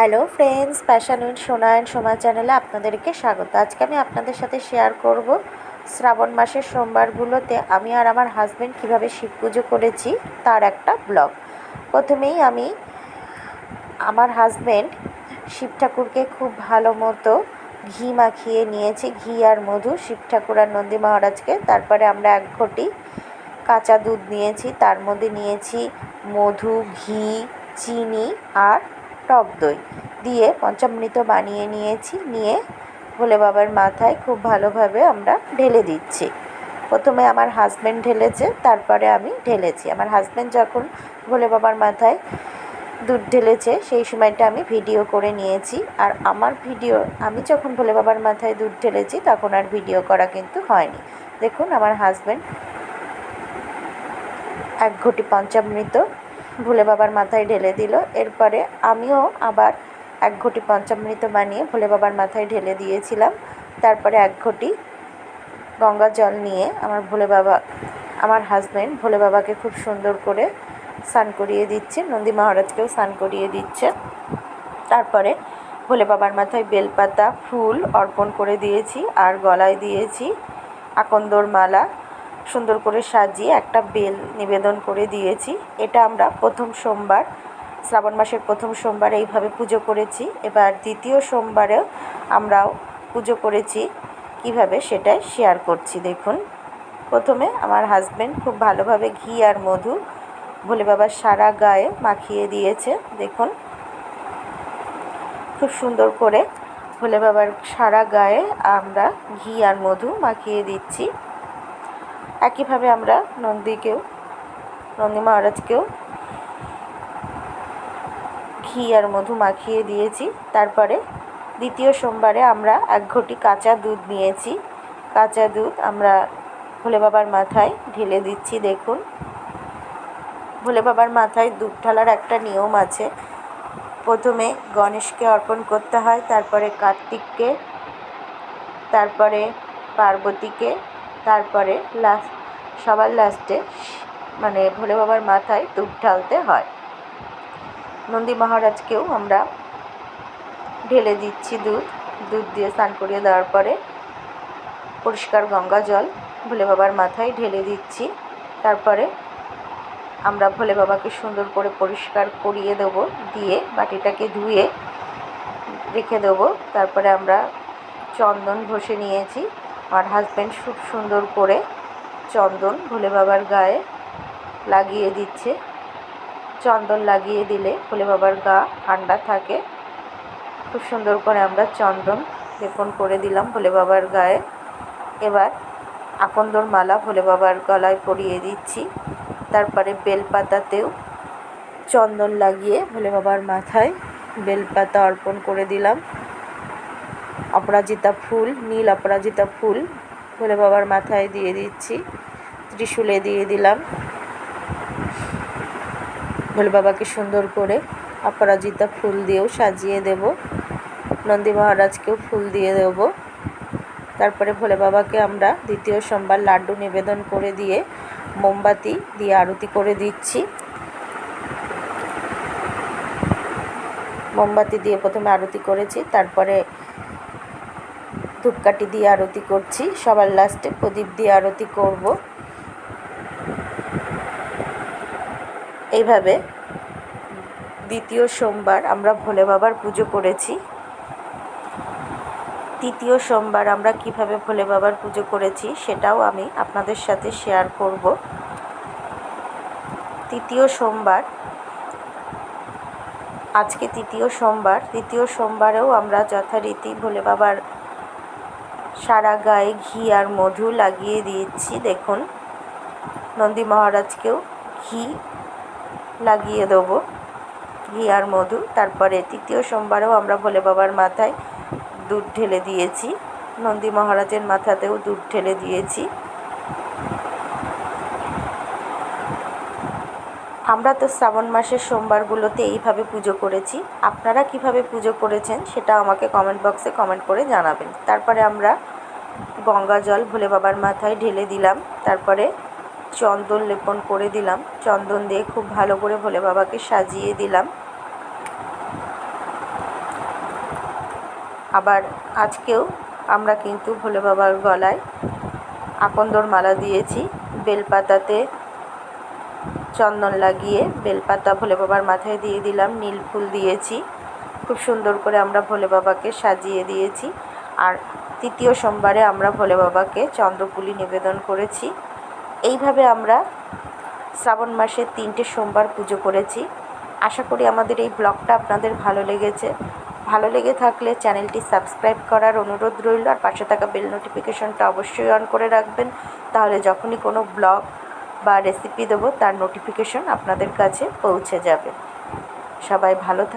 Hello friends, passion with Sona and Soma চ্যানেলে আপনাদেরকে স্বাগত। আজকে আমি আপনাদের সাথে শেয়ার করব শ্রাবণ মাসের সোমবারগুলোতে আমি আর আমার হাজব্যান্ড কীভাবে শিব পুজো করেছি তার একটা ব্লগ প্রথমেই আমি আমার হাজব্যান্ড শিব ঠাকুরকে খুব ভালো মতো ঘি মাখিয়ে নিয়েছি, ঘি আর মধু। শিব ঠাকুর আর নন্দী মহারাজকে তারপরে আমরা এক ঘটি কাঁচা দুধ নিয়েছি, তার মধ্যে নিয়েছি মধু, ঘি, চিনি আর টক দই দিয়ে পঞ্চামৃত বানিয়ে নিয়েছি। নিয়ে ভোলে বাবার মাথায় খুব ভালোভাবে আমরা ঢেলে দিচ্ছি। প্রথমে আমার হাজব্যান্ড ঢেলেছে, তারপরে আমি ঢেলেছি। আমার হাজব্যান্ড যখন ভোলে বাবার মাথায় দুধ ঢেলেছে, সেই সময়টা আমি ভিডিও করে নিয়েছি। আর আমার ভিডিও আমি যখন ভোলে বাবার মাথায় দুধ ঢেলেছি, তখন আর ভিডিও করা কিন্তু হয়নি। দেখুন, আমার হাজব্যান্ড এক ঘটি পঞ্চামৃত ভোলে বাবার মাথায় ঢেলে দিল। এরপরে আমিও আবার এক ঘটি পঞ্চামৃত বানিয়ে ভোলে বাবার মাথায় ঢেলে দিয়েছিলাম। তারপরে এক ঘটি গঙ্গা জল নিয়ে আমার ভোলে বাবা, আমার হাজব্যান্ড ভোলে বাবাকে খুব সুন্দর করে স্নান করিয়ে দিচ্ছে। নন্দী মহারাজকেও স্নান করিয়ে দিচ্ছে। তারপরে ভোলে বাবার মাথায় বেলপাতা, ফুল অর্পণ করে দিয়েছি আর গলায় দিয়েছি আকন্দর মালা। সুন্দর করে সাজিয়ে একটা বেল নিবেদন করে দিয়েছি। এটা আমরা প্রথম সোমবার, শ্রাবণ মাসের প্রথম সোমবার এইভাবে পুজো করেছি। এবার দ্বিতীয় সোমবারেও আমরাও পুজো করেছি। কীভাবে সেটাই শেয়ার করছি, দেখুন। প্রথমে আমার হাজব্যান্ড খুব ভালোভাবে ঘি আর মধু ভোলে বাবার সারা গায়ে মাখিয়ে দিয়েছে, দেখুন। খুব সুন্দর করে ভোলে বাবার সারা গায়ে আমরা ঘি আর মধু মাখিয়ে দিচ্ছি। একইভাবে আমরা নন্দীকেও, নন্দী মহারাজকেও ঘি আর মধু মাখিয়ে দিয়েছি। তারপরে দ্বিতীয় সোমবারে আমরা এক ঘটি কাঁচা দুধ নিয়েছি। কাঁচা দুধ আমরা ভোলে বাবার মাথায় ঢেলে দিচ্ছি, দেখুন। ভোলে বাবার মাথায় দুধ ঢালার একটা নিয়ম আছে। প্রথমে গণেশকে অর্পণ করতে হয়, তারপরে কার্তিককে, তারপরে পার্বতীকে তারপরে লাস্ট সবার লাস্টে মানে ভোলে বাবার মাথায় দুধ ঢালতে হয়। নন্দী মহারাজকেও আমরা ঢেলে দিচ্ছি দুধ। দুধ দিয়ে স্নান করিয়ে দেওয়ার পরে পরিষ্কার গঙ্গা জল ভোলে বাবার মাথায় ঢেলে দিচ্ছি। তারপরে আমরা ভোলে বাবাকে সুন্দর করে পরিষ্কার করিয়ে দেবো, দিয়ে বাটিটাকে ধুয়ে রেখে দেবো। তারপরে আমরা চন্দন ঘষে নিয়েছি। আমার হাজব্যান্ড খুব সুন্দর করে চন্দন ভোলে বাবার গায়ে লাগিয়ে দিচ্ছে। চন্দন লাগিয়ে দিলে ভোলে বাবার গা ঠান্ডা থাকে। খুব সুন্দর করে আমরা চন্দন লেপন করে দিলাম ভোলে বাবার গায়ে। এবার আকন্দর মালা ভোলে বাবার গলায় পরিয়ে দিচ্ছি। তারপরে বেলপাতাতেও চন্দন লাগিয়ে ভোলে বাবার মাথায় বেলপাতা অর্পণ করে দিলাম। অপরাজিতা ফুল, নীল অপরাজিতা ফুল ভোলে বাবার মাথায় দিয়ে দিচ্ছি, ত্রিশূলে দিয়ে দিলাম। ভোলে বাবাকে সুন্দর করে অপরাজিতা ফুল দিয়েও সাজিয়ে দেব। নন্দী মহারাজকেও ফুল দিয়ে দেব। তারপরে ভোলে বাবাকে আমরা দ্বিতীয় সোমবার লাড্ডু নিবেদন করে দিয়ে মোমবাতি দিয়ে আরতি করে দিচ্ছি। মোমবাতি দিয়ে প্রথমে আরতি করেছি, তারপরে ধূপকাঠি দিয়ে আরতি করছি। সবার লাস্টে প্রদীপ দিয়ে আরতি করব। এইভাবে দ্বিতীয় সোমবার আমরা ভোলে বাবার পুজো করেছি। তৃতীয় সোমবার আমরা কীভাবে ভোলে বাবার পুজো করেছি সেটাও আমি আপনাদের সাথে শেয়ার করব। তৃতীয় সোমবার, আজকে তৃতীয় সোমবার। তৃতীয় সোমবারেও আমরা যথারীতি ভোলে বাবার সারা গায়ে ঘি আর মধু লাগিয়ে দিয়েছি, দেখুন। নন্দী মহারাজকেও ঘি লাগিয়ে দেবো, ঘি আর মধু। তারপরে তৃতীয় সোমবারেও আমরা ভোলে বাবার মাথায় দুধ ঢেলে দিয়েছি। নন্দী মহারাজের মাথাতেও দুধ ঢেলে দিয়েছি। আমরা তো শ্রাবণ মাসের সোমবারগুলোতে এইভাবে পুজো করেছি। আপনারা কীভাবে পুজো করেছেন সেটা আমাকে কমেন্ট বক্সে কমেন্ট করে জানাবেন। তারপরে আমরা গঙ্গা জল ভোলে বাবার মাথায় ঢেলে দিলাম। তারপরে চন্দন লেপন করে দিলাম। চন্দন দিয়ে খুব ভালো করে ভোলে বাবাকে সাজিয়ে দিলাম। আবার আজকেও আমরা কিন্তু ভোলে বাবার গলায় আকন্দর মালা দিয়েছি। বেলপাতাতে চন্দন লাগিয়ে বেলপাতা ভোলে বাবার মাথায় দিয়ে দিলাম, নীল ফুল দিয়েছি। খুব সুন্দর করে আমরা ভোলে বাবাকে সাজিয়ে দিয়েছি। আর তৃতীয় সোমবারে আমরা ভোলে বাবাকে চন্দ্রপুলি নিবেদন করেছি। এইভাবে আমরা শ্রাবণ মাসের তিনটে সোমবার পুজো করেছি। আশা করি আমাদের এই ব্লগটা আপনাদের ভালো লেগেছে। ভালো লেগে থাকলে চ্যানেলটি সাবস্ক্রাইব করার অনুরোধ রইল। আর পাশে থাকা বেল নোটিফিকেশনটা অবশ্যই অন করে রাখবেন। তাহলে যখনই কোনো ব্লগ বা রেসিপি দেবো তার নোটিফিকেশন আপনাদের কাছে পৌঁছে যাবে। সবাই ভালো থাক